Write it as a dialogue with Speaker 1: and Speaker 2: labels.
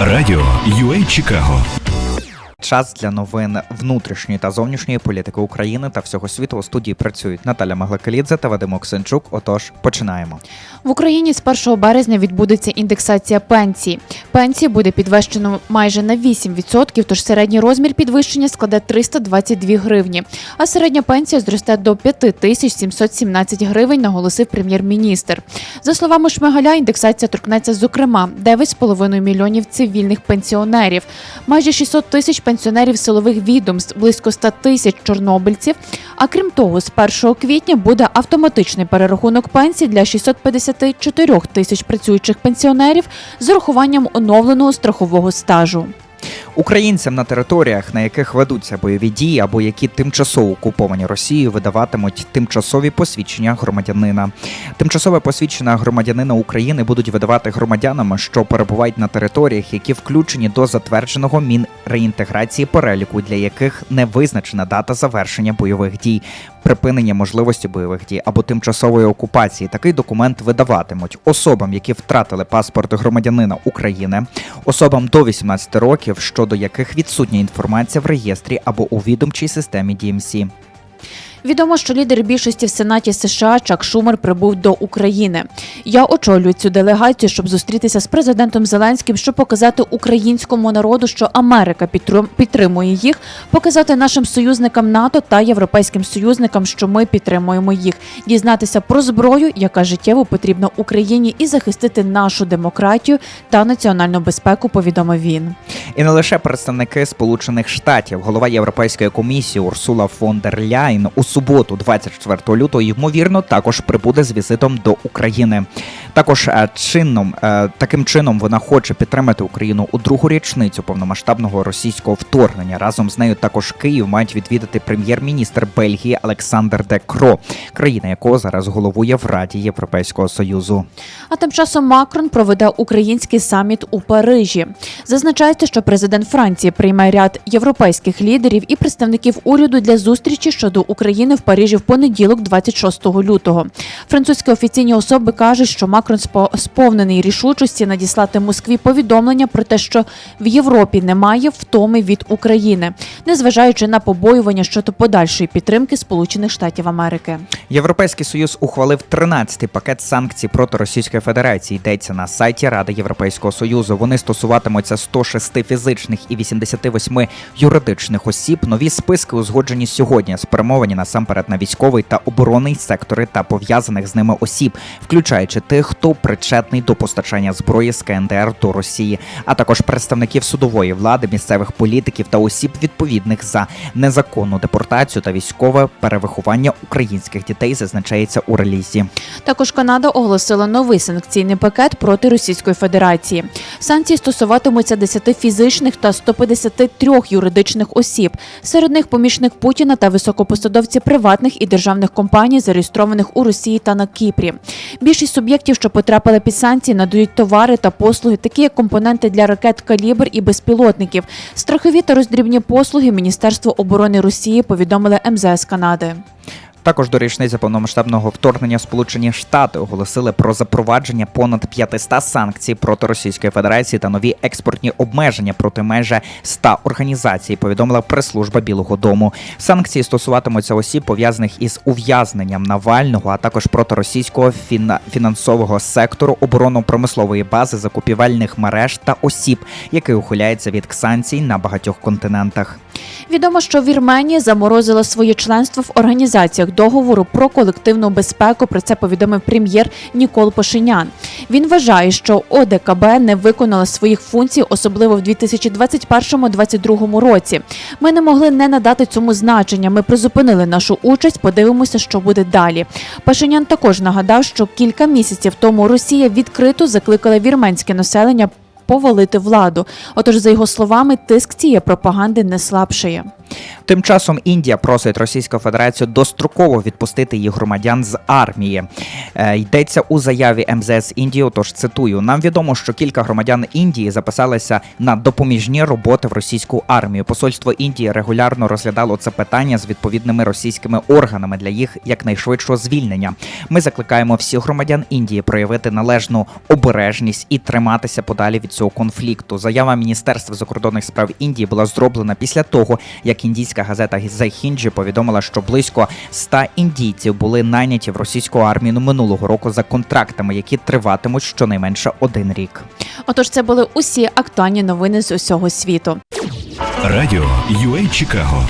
Speaker 1: Радіо UA Чикаго.
Speaker 2: Час для новин внутрішньої та зовнішньої політики України та всього світу у студії працюють Наталя Маглакалідзе та Вадим Оксенчук. Отож, починаємо.
Speaker 3: В Україні з 1 березня відбудеться індексація пенсій. Пенсії буде підвищено майже на 8%, тож середній розмір підвищення складе 322 гривні, а середня пенсія зросте до 5717 гривень, наголосив прем'єр-міністр. За словами Шмигаля, індексація торкнеться зокрема 9,5 мільйонів цивільних пенсіонерів, майже 600 тисяч пенсіонерів силових відомств, близько 100 тисяч чорнобильців. А крім того, з 1 квітня буде автоматичний перерахунок пенсій для 654 тисяч працюючих пенсіонерів з урахуванням оновленого страхового стажу.
Speaker 2: Українцям на територіях, на яких ведуться бойові дії або які тимчасово окуповані Росією, видаватимуть тимчасові посвідчення громадянина. Тимчасове посвідчення громадянина України будуть видавати громадянам, що перебувають на територіях, які включені до затвердженого Мінреінтеграції переліку, для яких не визначена дата завершення бойових дій, припинення можливості бойових дій або тимчасової окупації. Такий документ видаватимуть особам, які втратили паспорт громадянина України, особам до 18 років, щодо яких відсутня інформація в реєстрі або у відомчій системі DMC.
Speaker 3: Відомо, що лідер більшості в Сенаті США Чак Шумер прибув до України. Я очолюю цю делегацію, щоб зустрітися з президентом Зеленським, щоб показати українському народу, що Америка підтрим- підтримує їх, показати нашим союзникам НАТО та європейським союзникам, що ми підтримуємо їх, дізнатися про зброю, яка життєво потрібна Україні, і захистити нашу демократію та національну безпеку. Повідомив він.
Speaker 2: І не лише представники Сполучених Штатів, голова Європейської комісії Урсула фон дер Ляйн у суботу, 24 лютого, ймовірно, також прибуде з візитом до України. Також е, чином е, таким чином вона хоче підтримати Україну у другу річницю повномасштабного російського вторгнення. Разом з нею також Київ мають відвідати прем'єр-міністр Бельгії Олександр Де Кро, країна якого зараз головує в Раді Європейського союзу.
Speaker 3: А тим часом Макрон проведе український саміт у Парижі. Зазначається, що президент Франції прийме ряд європейських лідерів і представників уряду для зустрічі щодо України в Парижі в понеділок, 26 лютого. Французькі офіційні особи кажуть, що Макрон спо- сповнений рішучості надіслати Москві повідомлення про те, що в Європі немає втоми від України, незважаючи на побоювання щодо подальшої підтримки Сполучених Штатів Америки.
Speaker 2: Європейський союз ухвалив 13-й пакет санкцій проти Російської Федерації. Йдеться на сайті Ради Європейського союзу. Вони стосуватимуться 106 фізичних і 88 юридичних осіб. Нові списки узгоджені сьогодні, спрямовані насамперед на військовий та оборонний сектори та пов'язаних з ними осіб, включаючи тих, хто причетний до постачання зброї з КНДР до Росії, а також представників судової влади, місцевих політиків та осіб відповідних за незаконну депортацію та військове перевиховання українських дітей, зазначається у релізі.
Speaker 3: Також Канада оголосила новий санкційний пакет проти Російської Федерації. Санкції стосуватимуться 10 фізичних та 153 юридичних осіб. Серед них помічник Путіна та високопосадовці приватних і державних компаній, зареєстрованих у Росії та на Кіпрі. Більшість суб'єктів, що потрапили під санкції, надають товари та послуги, такі як компоненти для ракет «Калібр» і безпілотників. Страхові та роздрібні послуги Міністерство оборони Росії повідомили МЗС Канади.
Speaker 2: Також до річниці повномасштабного вторгнення Сполучені Штати оголосили про запровадження понад 500 санкцій проти Російської Федерації та нові експортні обмеження проти майже 100 організацій. Повідомила прес-служба Білого Дому. Санкції стосуватимуться осіб пов'язаних із ув'язненням Навального, а також проти російського фіна- фінансового сектору, оборонно-промислової бази, закупівельних мереж та осіб, які ухиляються від санкцій на багатьох континентах.
Speaker 3: Відомо, що Вірменія заморозила своє членство в організаціях договору про колективну безпеку. Про це повідомив прем'єр Нікол Пашинян. Він вважає, що ОДКБ не виконала своїх функцій, особливо в 2021-2022 році. Ми не могли не надати цьому значення. Ми призупинили нашу участь. Подивимося, що буде далі. Пашинян також нагадав, що кілька місяців тому Росія відкрито закликала вірменське населення повалити владу. Отож, за його словами, тиск цієї пропаганди не слабшає.
Speaker 2: Тим часом Індія просить Російську Федерацію достроково відпустити її громадян з армії. Е, йдеться у заяві МЗС Індії. Отож, цитую: нам відомо, що кілька громадян Індії записалися на допоміжні роботи в російську армію. Посольство Індії регулярно розглядало це питання з відповідними російськими органами для їх якнайшвидшого звільнення. Ми закликаємо всіх громадян Індії проявити належну обережність і триматися подалі від цього конфлікту. Заява Міністерства закордонних справ Індії була зроблена після того, як індійська газета The Hindu повідомила, що близько 100 індійців були найняті в російську армію минулого року за контрактами, які триватимуть щонайменше один рік.
Speaker 3: Отож, це були усі актуальні новини з усього світу.
Speaker 1: Радіо UA Чикаго